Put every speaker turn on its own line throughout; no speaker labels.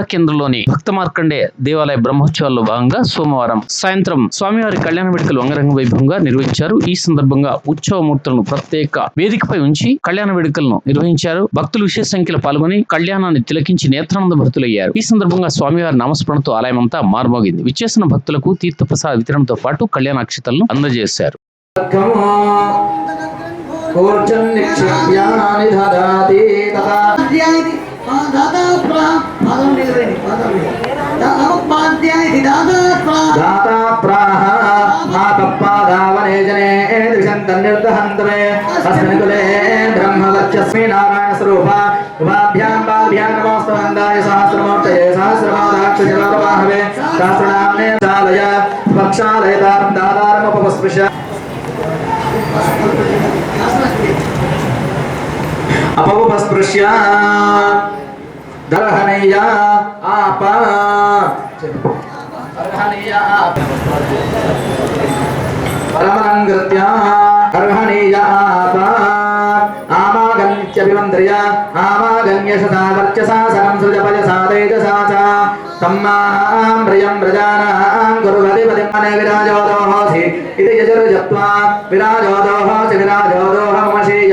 కేంద్రంలోని భక్త మార్కండే దేవాలయ బ్రహ్మోత్సవాల్లో భాగంగా సోమవారం సాయంత్రం స్వామివారి కళ్యాణ వేడుకలు అంగరంగ వైభవంగా నిర్వహించారు. ఈ సందర్భంగా ఉత్సవ మూర్తులను ప్రత్యేక వేదికపై ఉంచి కళ్యాణ వేడుకలను నిర్వహించారు. భక్తులు విశేష సంఖ్యలో పాల్గొని కళ్యాణాన్ని తిలకించి నేత్రానంద భక్తులయ్యారు. ఈ సందర్భంగా స్వామివారి నామస్మరణతో ఆలయం అంతా మార్మోగింది. విచ్చేసిన భక్తులకు తీర్థప్రసాద వితరణతో పాటు కళ్యాణ అక్షతలను అందజేశారు.
కూర్చం క్షిప్యాని దదాతి తదా. దాతా ప్రాహ మాతప్పాదావనే జనే ద్విషంతం నిర్దహంతమే అస్మిన్ కులే బ్రహ్మవచ్చస్మి నారాయణ స్వరూప ఉపాభ్యాం బాభ్యాం నమోస్తవందాయ సహస్రమూర్తయే సహస్రపాదాక్షజలాభవే సహస్రనామ్నే చాలయ పక్షాలయతారం దాదారముపస్పృశ దర్హనీయ ఆప దర్హనీయ ఆప పరమలంకృత్య గర్హణీయ ఆప ఆమాగమ్యభిమంత్రియ ఆమాగమ్య సదా వర్చసా సగం సృజపయసా తేజసా చ తమ్మాం ప్రియం ప్రజానాం కుర్వతి పదిమనే విరాజోదోహోసి ఇది యజుర్జత్వా విరాజోదోహోసి విరాజోదోహమశేయ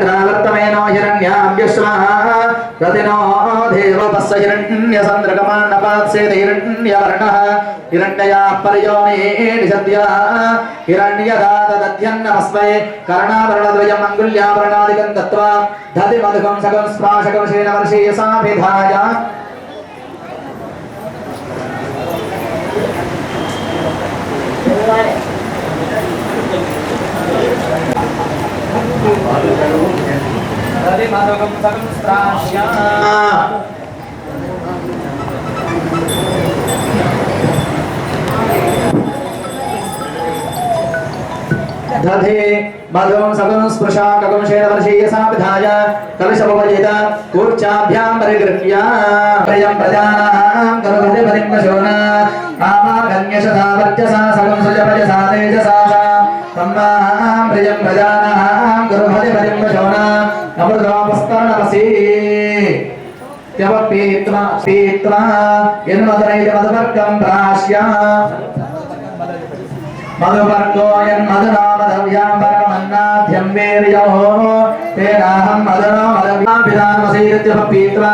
సురసనాన్యర్షామిధేనో సులుగా పూజమానాः అవిచంద్రావర్తమేనో హిరణ్యాభ్యశ్వः రతినో దేవపస్ස హిరణ్యసంద్రగమాన్నపాత్సేత హిరణ్యవర్ణः హిరణ్యయా పర్యోనేటి సద్యా హిరణ్యదాతదధ్యన్నమస్మై కర్ణాభరణద్వయం అంగుళ్యాభరణాదికం దత్వా దతి మధుకం సగం స్ప్రాశకం శేనవర్షీయసాభిధాయ దతి మధుకం సగం స్ప్రాశ్య దధే మధుం సగం స్పృశా కగం శేనవర్షీయసా విధాయ కలశపవజిత కూర్చాభ్యాం పరిగృహ్య ప్రయం ప్రజానాం కరుభతి పరిమశోన ఆమాగన్యశతా వర్చసా సగం సృజపజసా తేజసా తమ్మాం ప్రియం ప్రజానాం కరుభతి పరిమశోన అమృతోపస్తరణమసి త్యవపీత్వా పీత్వా ఎన్మదనైతి మధువర్గం ప్రాశ్య మధువర్గోయన్ మధునామధవ్యాం పరమన్నాథ్యం వీర్యో తేనాహం మధునో మధవ్యాభిధానమసీత్యపీత్వా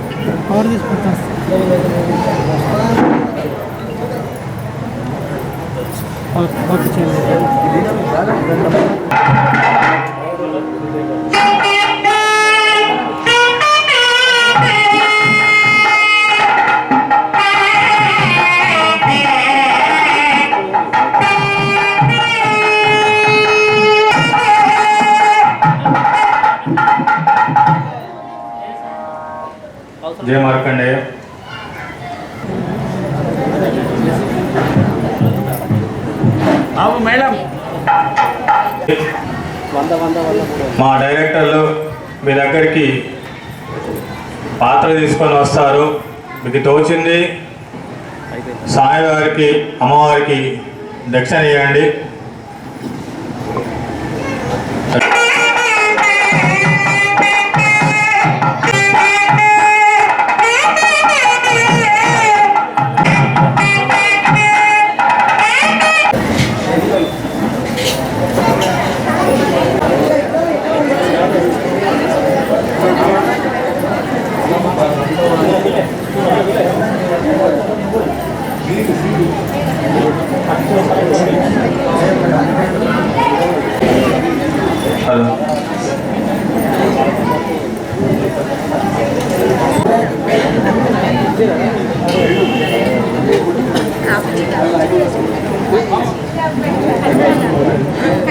ఆగరస్య భజదోహం మనుష్యేష భూతం
జయ మార్కండేయ. మా డైరెక్టర్లు మీ దగ్గరికి పాత్ర తీసుకొని వస్తారు. మీకు తోచింది స్వామివారికి అమ్మవారికి దక్షిణ ఇవ్వండి
Thank you.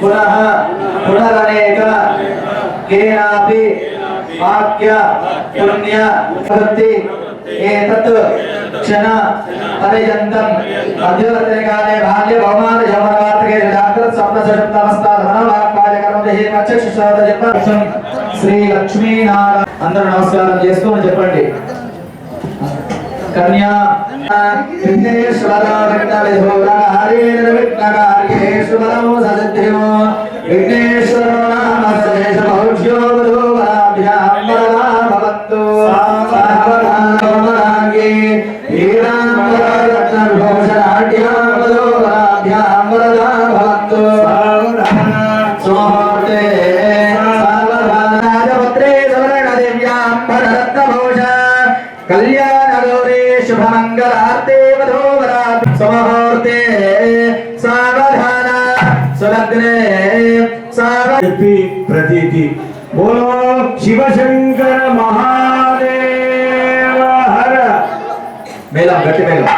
పునః పునరనేక కేనాపి వాక్య పుణ్య భక్తి ఏతత్ క్షణ పర్యంతం మధ్యవర్తి కాలే బాల్య బహుమాన యవనవార్తకే జాగ్రత్త స్వప్న సషప్తమస్తా ధనవాక్పాయ కర్మ ప్రత్యక్ష శ్రాద జపం శ్రీ లక్ష్మీనారాయణ అందరూ నమస్కారం చేసుకొని చెప్పండి। కన్యా విఘ్నేశ్వర విఘ్న విధోరహారేణ విఘ్నకార్యేశ్వరో సదిద్ధిమో విఘ్నేశ్వర నామ శేష భౌజ్యో వధోవరాభ్యాం సులగ్నే
చెప్పి ప్రతీతి. బోలో శివశంకర మహాదేవ హర.
మేళం గట్టి మేళం.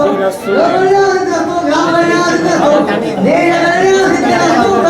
来来来，同志们！来来来，同志们！来来来，同志们！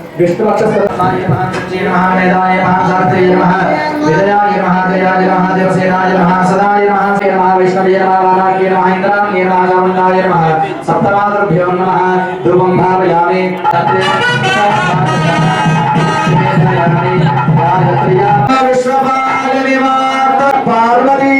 महासारथ्ये नमः विजयाय नमः जयाय नमः देवसेनाय नमः सदाय नमः से नमः विष्णवे नमः वाराह्ये नमः इन्द्राण्ये नमः चामुण्डाय नमः सप्तमातृभ्यो नमः ध्रुवं भावयामि विश्वपालनिवार्त पार्वती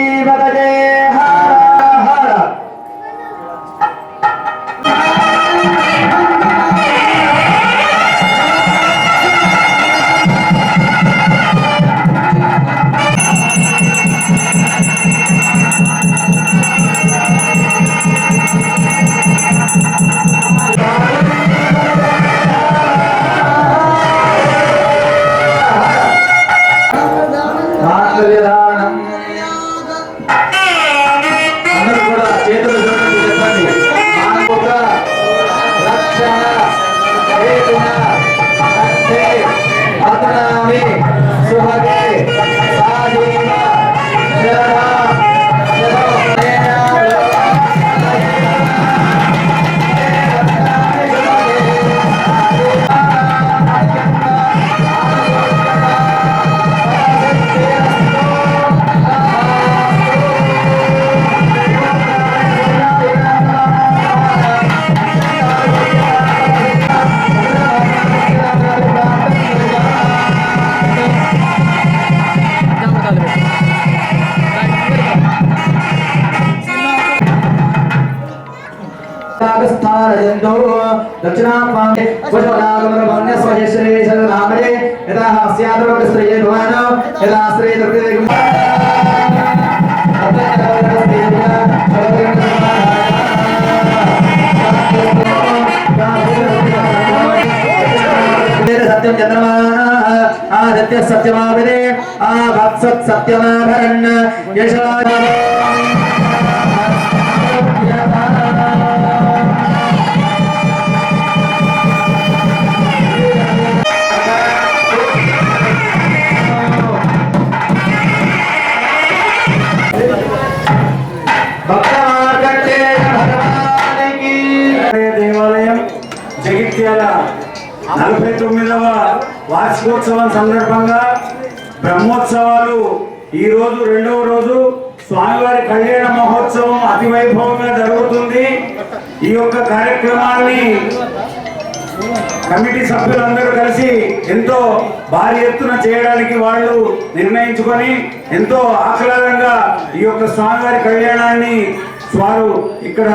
నాగస్థానయంతో దక్షిణాపాండే వశోనాగమనస్వశ్రీ శరణామరే యథా హాస్యాద్రోగ స్త్రియే భవానో యథా స్త్రీ దుర్గదేగం సత్యం చంద్రమా ఆదిత్య సత్యమావిదే ఆ భక్సత్ సత్యమాభరన్ యశో భక్తమార్గండేయ
సందర్భంగా బ్రహ్మోత్సవాలు ఈ రోజు రెండవ రోజు స్వామివారి కళ్యాణ మహోత్సవం అతి వైభవంగా జరుగుతుంది. ఈ యొక్క కార్యక్రమాన్ని కమిటీ సభ్యులందరూ కలిసి ఎంతో భారీ ఎత్తున చేయడానికి వాళ్ళు నిర్ణయించుకొని ఎంతో ఆహ్లాదంగా ఈ యొక్క స్వామివారి కళ్యాణాన్ని వారు ఇక్కడ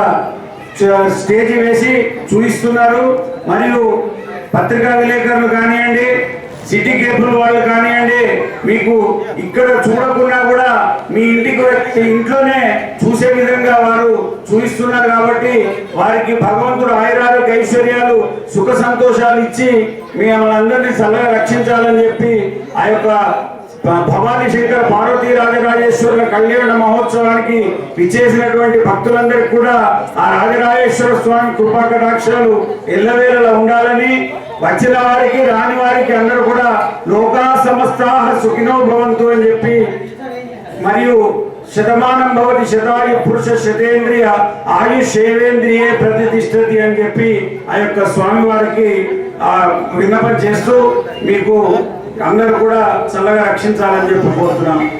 స్టేజ్ వేసి చూపిస్తున్నారు. మరియు పత్రికా విలేకరులు కానివ్వండి సిటీ కేబుల్ వాళ్ళు కానివ్వండి మీకు ఇక్కడ చూడకుండా కూడా మీ ఇంటికి వచ్చే ఇంట్లోనే చూసే విధంగా వారు చూపిస్తున్నారు కాబట్టి వారికి భగవంతుడు ఆయురాలు ఐశ్వర్యాలు సుఖ సంతోషాలు ఇచ్చి మిమ్మల్ని అందరినీ చల్లగా రక్షించాలని చెప్పి ఆ యొక్క భవానీ శంకర్ పార్వతీ రాజరాజేశ్వరుల కళ్యాణ మహోత్సవానికి విచ్చేసినటువంటి భక్తులందరికీ కూడా ఆ రాజరాజేశ్వర స్వామి కృపా కటాక్షాలు ఎల్లవేళలా ఉండాలని వచ్చిన వారికి రాని వారికి అందరూ కూడా లోకా సమస్త సుఖినో భవంతు అని చెప్పి మరియు శతమానం భవతి శతాయు పురుష శతేంద్రియ ఆయుషేవేంద్రియే ప్రతిష్టతి అని చెప్పి ఆ యొక్క స్వామి వారికి ఆ విన్నపం చేస్తూ మీకు అందరూ కూడా చల్లగా రక్షించాలని చెప్పి కోరుతున్నాం.